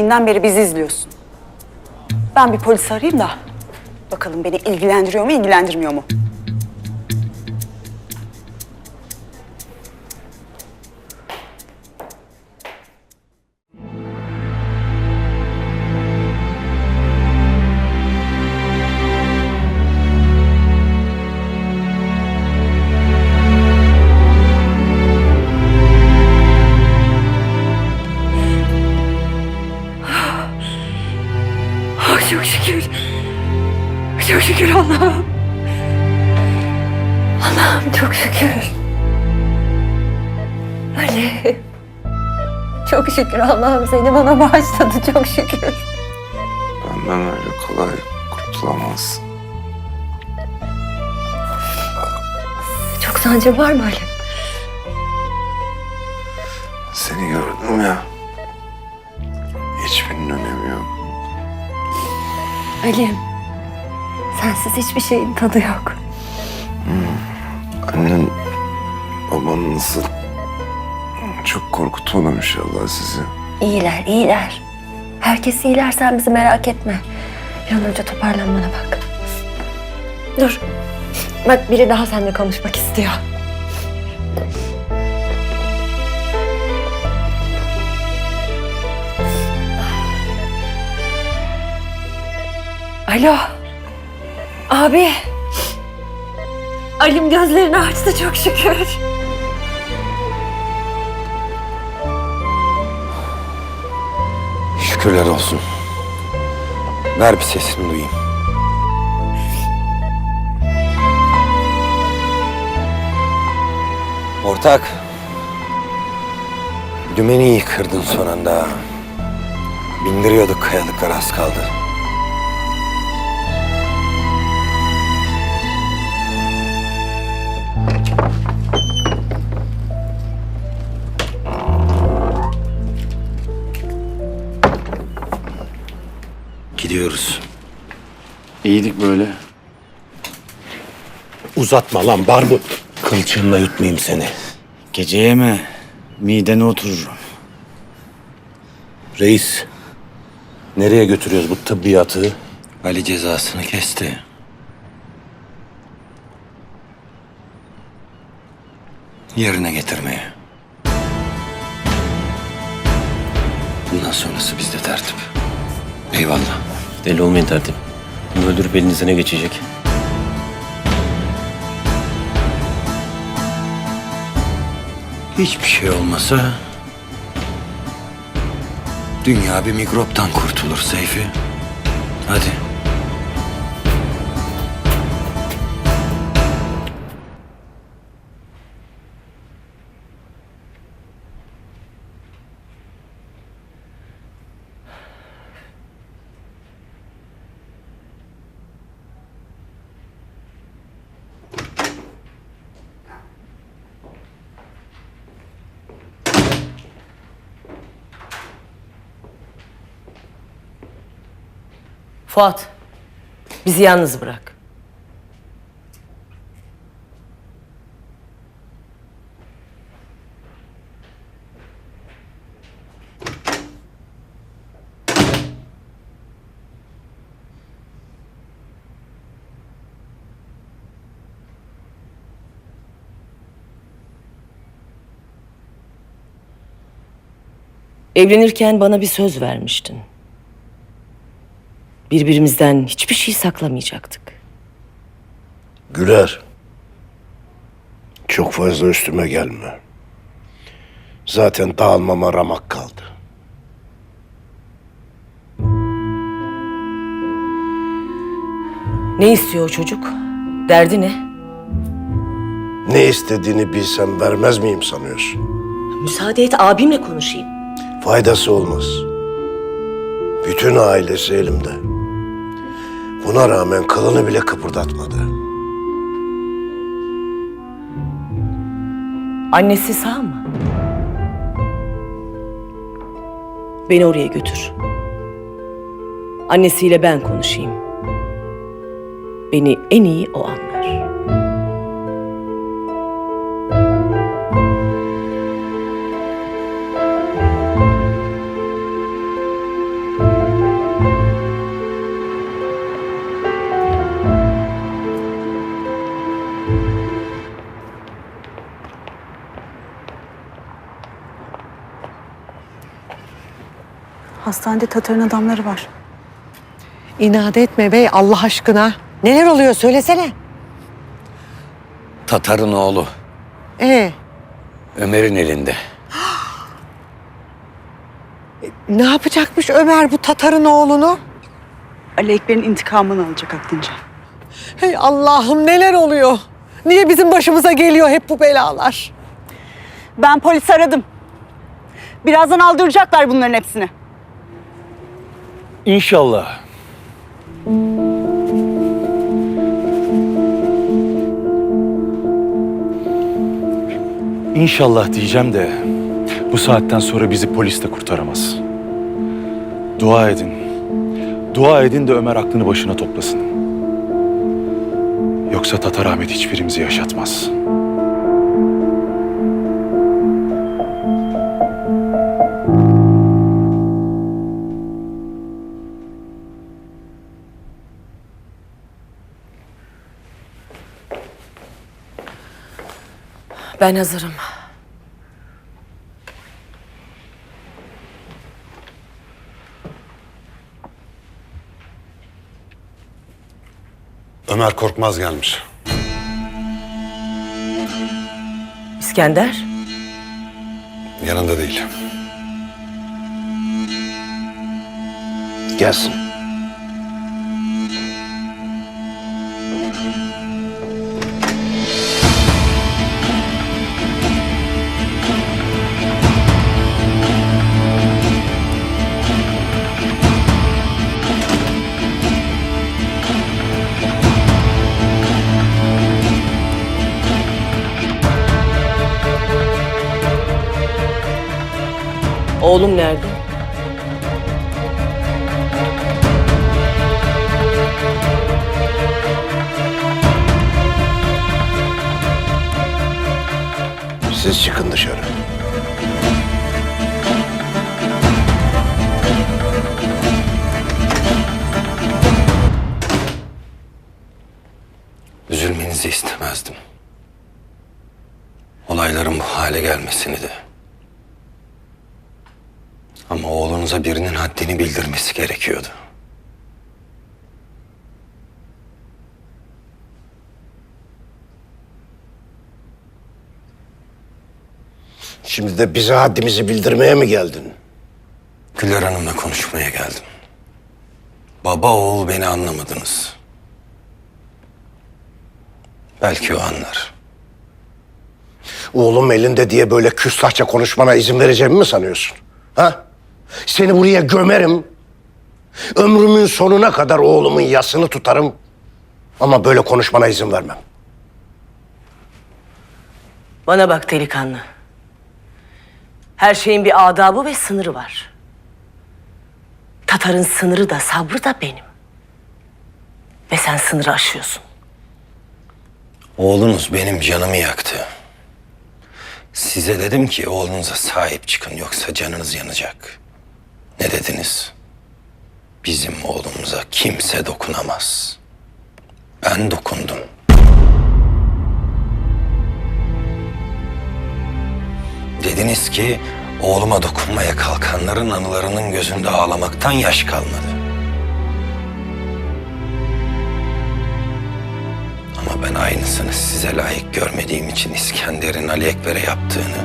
İnden beri bizi izliyorsun. Ben bir polis arayayım da bakalım beni ilgilendiriyor mu, ilgilendirmiyor mu? Şükür Allah'ım. Allah'ım çok şükür. Ali. Çok şükür Allah'ım seni bana bağışladı çok şükür. Benden öyle kolay kurtulamazsın. Çok sancı var mı Ali? Seni gördüm ya. Hiçbirinin önemi yok. Ali. Sensiz hiçbir şeyin tadı yok. Annen, baban nasıl? Çok korkutmadım inşallah sizi. İyiler, iyiler. Herkes iyiler, sen bizi merak etme. Bir an önce toparlanmana bak. Dur. Bak biri daha seninle konuşmak istiyor. Alo. Abi. Alim gözlerini açtı çok şükür. Şükürler olsun. Ver bir sesini duyayım. Ortak. Dümeni iyi kırdın son anda. Bindiriyorduk kayalıklar az kaldı. Gidiyoruz. İyiydik böyle. Uzatma lan barbut. Kılçığınla yutmayayım seni. Gece yeme. Midene otururum. Reis. Nereye götürüyoruz bu tıbbiyatı? Ali cezasını kesti. Yerine getirmeye. Bundan sonrası bizde tertip. Eyvallah. Deli olmayın tertip. Bunu öldürüp elinize ne geçecek? Hiçbir şey olmasa... Dünya bir mikroptan kurtulur Seyfi. Hadi. Fuat, bizi yalnız bırak. Evlenirken bana bir söz vermiştin. Birbirimizden hiçbir şey saklamayacaktık. Güler. Çok fazla üstüme gelme. Zaten dağılmama ramak kaldı. Ne istiyor o çocuk? Derdi ne? Ne istediğini bilsem vermez miyim sanıyorsun? Müsaade et abimle konuşayım. Faydası olmaz. Bütün ailesi elimde. Buna rağmen kılını bile kıpırdatmadı. Annesi sağ mı? Beni oraya götür. Annesiyle ben konuşayım. Beni en iyi o anlar. Hastanede Tatar'ın adamları var. İnat etme bey Allah aşkına. Neler oluyor söylesene. Tatar'ın oğlu Ee, Ömer'in elinde. ne yapacakmış Ömer bu Tatar'ın oğlunu? Ali Ekber'in intikamını alacak aklınca. Hey Allah'ım neler oluyor? Niye bizim başımıza geliyor hep bu belalar? Ben polis aradım. Birazdan aldıracaklar bunların hepsini. İnşallah. İnşallah diyeceğim de bu saatten sonra bizi polis de kurtaramaz. Dua edin. Dua edin de Ömer aklını başına toplasın. Yoksa Tatar Ahmet hiçbirimizi yaşatmaz. Ben hazırım. Ömer Korkmaz gelmiş. İskender. Yanında değil. Gelsin. Oğlum nerede? Siz çıkın dışarı. Üzülmenizi istemezdim. Olayların bu hale gelmesini de. Ama oğlunuza birinin haddini bildirmesi gerekiyordu. Şimdi de bize haddimizi bildirmeye mi geldin? Güler Hanım'la konuşmaya geldim. Baba oğul beni anlamadınız. Belki o anlar. Oğlum elinde diye böyle küstahça konuşmana izin vereceğimi mi sanıyorsun? Ha? Seni buraya gömerim. Ömrümün sonuna kadar oğlumun yasını tutarım. Ama böyle konuşmana izin vermem. Bana bak delikanlı. Her şeyin bir adabı ve sınırı var. Tatar'ın sınırı da sabrı da benim. Ve sen sınırı aşıyorsun. Oğlunuz benim canımı yaktı. Size dedim ki oğlunuza sahip çıkın yoksa canınız yanacak. Ne dediniz? Bizim oğlumuza kimse dokunamaz. Ben dokundum. Dediniz ki oğluma dokunmaya kalkanların anılarının gözünde ağlamaktan yaş kalmadı. Ama ben aynısını size layık görmediğim için İskender'in Ali Ekber'e yaptığını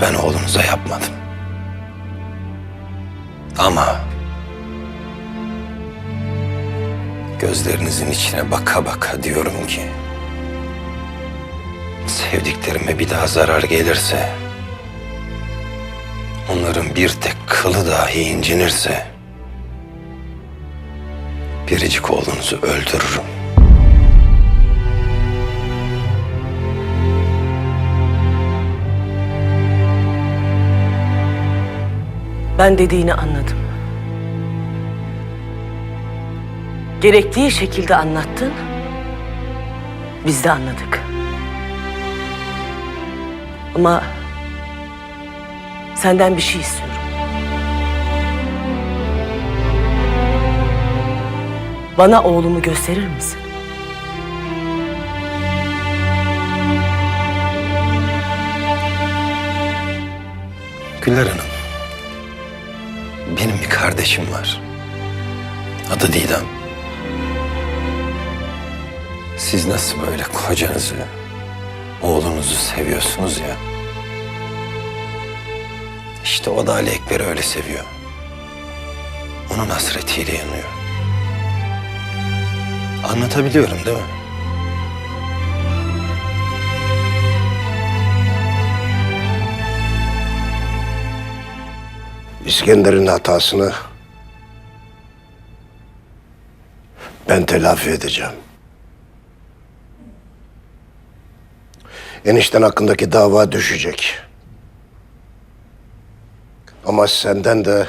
ben oğlunuza yapmadım. Ama gözlerinizin içine baka baka diyorum ki sevdiklerime bir daha zarar gelirse onların bir tek kılı dahi incinirse biricik oğlunuzu öldürürüm. Ben dediğini anladım. Gerektiği şekilde anlattın. Biz de anladık. Ama senden bir şey istiyorum. Bana oğlumu gösterir misin? Güler Hanım, Benim bir kardeşim var. Adı Didem. Siz nasıl böyle kocanızı, oğlunuzu seviyorsunuz ya. İşte o da Ali Ekber'i öyle seviyor. Onun hasretiyle yanıyor. Anlatabiliyorum değil mi? İskender'in hatasını ben telafi edeceğim. Enişten hakkındaki dava düşecek. Ama senden de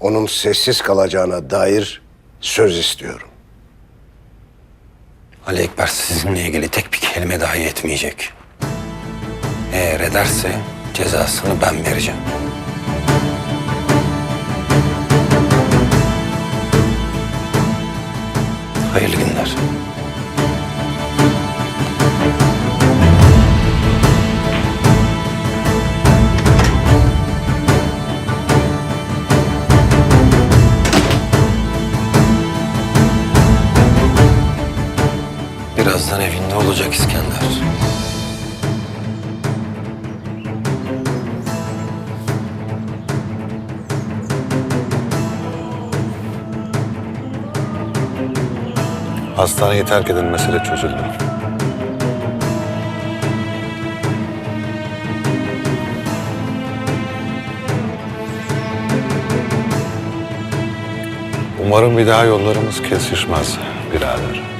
onun sessiz kalacağına dair söz istiyorum. Ali Ekber sizinle ilgili tek bir kelime dahi etmeyecek. Eğer ederse cezasını ben vereceğim. Hayırlı günler. Birazdan evinde olacak İskender. Hastaneyi terk edin mesele çözüldü. Umarım bir daha yollarımız kesişmez birader.